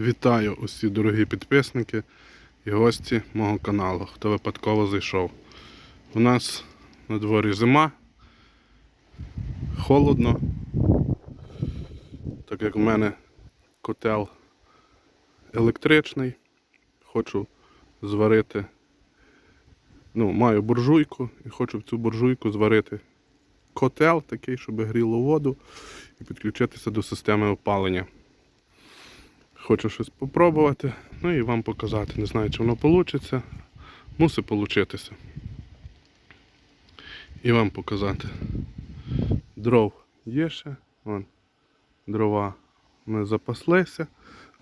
Вітаю усі дорогі підписники і гості мого каналу, хто випадково зайшов. У нас на дворі зима, холодно, так як в мене котел електричний, хочу зварити, ну, маю буржуйку і хочу в цю буржуйку зварити котел такий, щоб гріло воду і підключитися до системи опалення. Хочу щось спробувати, ну і вам показати. Не знаю, чи воно вийде. Мусить получитися. І вам показати. Дров є ще. Вон, дрова ми запаслися,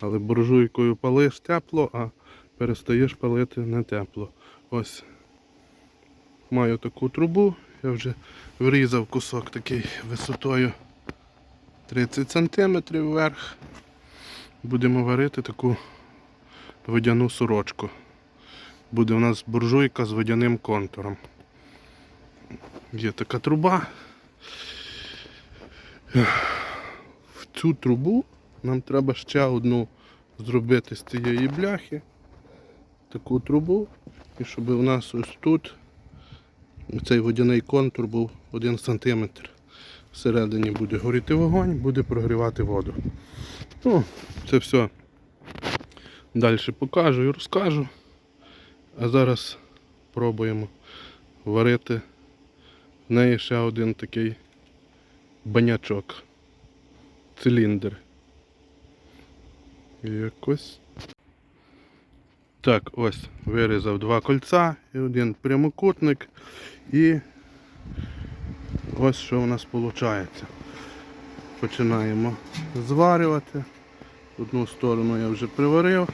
але буржуйкою палиш тепло, а перестаєш палити не тепло. Ось маю таку трубу, я вже врізав кусок такий висотою 30 см вверх будемо варити таку водяну сорочку. Буде у нас буржуйка з водяним контуром. Є така труба. В цю трубу нам треба ще одну зробити з цієї бляхи. Таку трубу. І щоб у нас ось тут цей водяний контур був 1 см. Всередині буде горіти вогонь, буде прогрівати воду. Ну, це все далі покажу і розкажу. А зараз пробуємо варити в неї ще один такий банячок. Циліндр. Якось. Так, ось вирізав два кольця і один прямокутник і ось що у нас виходить. Починаємо зварювати. Одну сторону я вже приварив,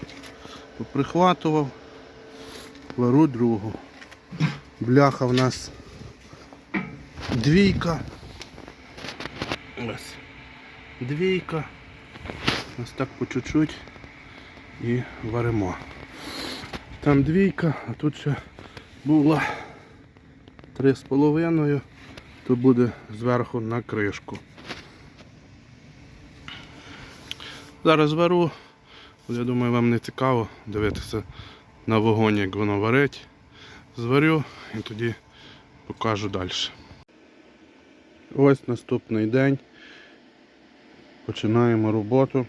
поприхватував, вару другу. Бляха в нас двійка. Ось. Двійка. Ось так по чуть-чуть і варимо. Там двійка, а тут ще була три з половиною, то буде зверху на кришку. Зараз вару, я думаю, вам не цікаво дивитися на вогонь, як воно варить. Зварю і тоді покажу далі. Ось наступний день. Починаємо роботу.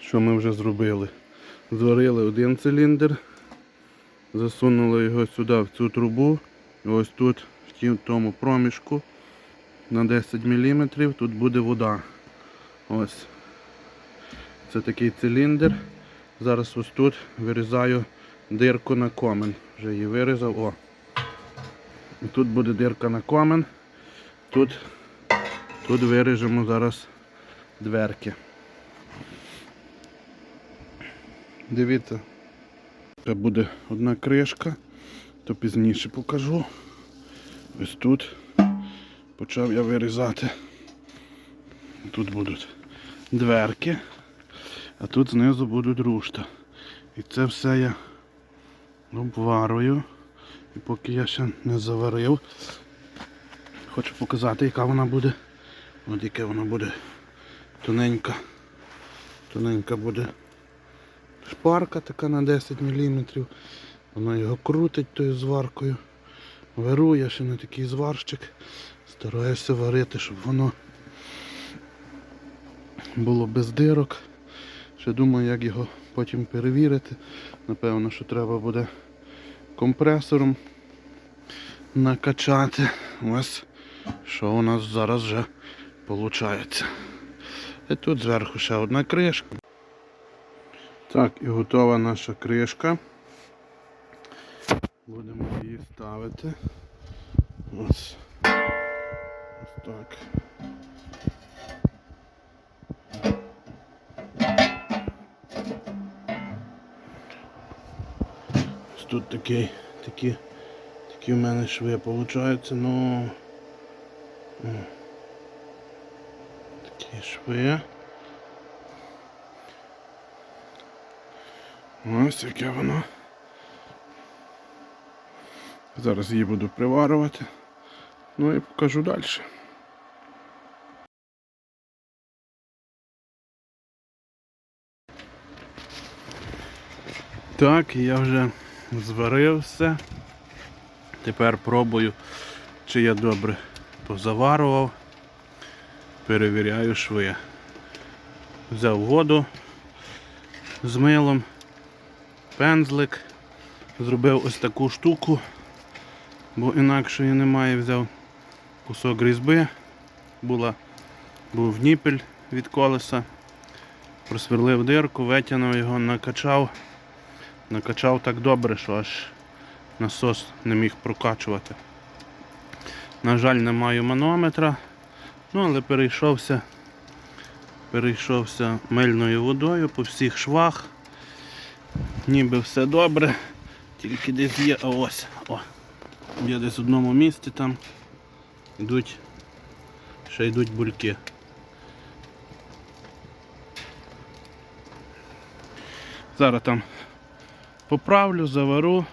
Що ми вже зробили? Зварили один циліндр, засунули його сюди в цю трубу. І ось тут, в тому проміжку на 10 мм, тут буде вода. Ось. Це такий циліндр. Зараз ось тут вирізаю дирку на комен. Вже її вирізав. О. Тут буде дирка на комен. Тут, тут виріжемо зараз дверки. Дивіться, це буде одна кришка, то пізніше покажу. Ось тут почав я вирізати. Тут будуть дверки, а тут знизу будуть рушта. І це все я обварую. І поки я ще не заварив, хочу показати, яка вона буде. От яке вона буде тоненька. Тоненька буде шпарка така на 10 мм. Вона його крутить тою зваркою. Вару я ще на такий зварщик. Стараюся варити, щоб воно було без дирок. Ще думаю, як його потім перевірити. Напевно, що треба буде компресором накачати. Ось що у нас зараз вже виходить. І тут зверху ще одна кришка. Так, і готова наша кришка. Будемо її ставити. Ось. Ось так. Ось тут такі, такі, такі в мене шви виходить, ну такі шви. Ось яке воно. Зараз її буду приварювати. Ну і покажу далі. Так, я вже зварив все. Тепер пробую, чи я добре позаварував. Перевіряю шви. Взяв воду з милом, пензлик, зробив ось таку штуку, бо інакшої немає. Взяв кусок різьби, була, був ніпель від колеса, просверлив дирку, витягнув його, накачав. Накачав так добре, що аж насос не міг прокачувати. На жаль, не маю манометра, ну але перейшовся, перейшовся мильною водою по всіх швах. Ніби все добре, тільки десь є а ось. О, є десь в одному місці там йдуть, ще йдуть бульки. Зараз там поправлю, завару.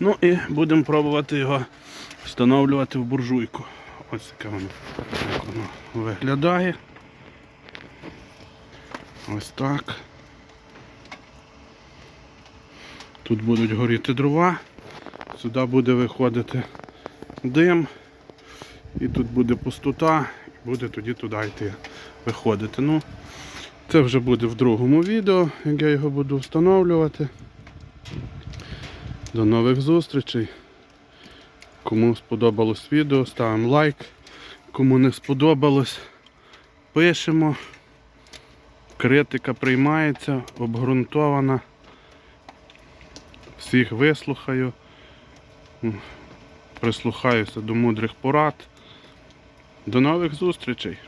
Ну і будемо пробувати його встановлювати в буржуйку. Ось таке воно, як воно виглядає. Ось так. Тут будуть горіти дрова, сюди буде виходити дим, і тут буде пустота, і буде тоді туди йти виходити. Ну, це вже буде в другому відео, як я його буду встановлювати. До нових зустрічей. Кому сподобалось відео, ставимо лайк. Кому не сподобалось, пишемо. Критика приймається, обґрунтована. Всіх вислухаю. Прислухаюся до мудрих порад. До нових зустрічей!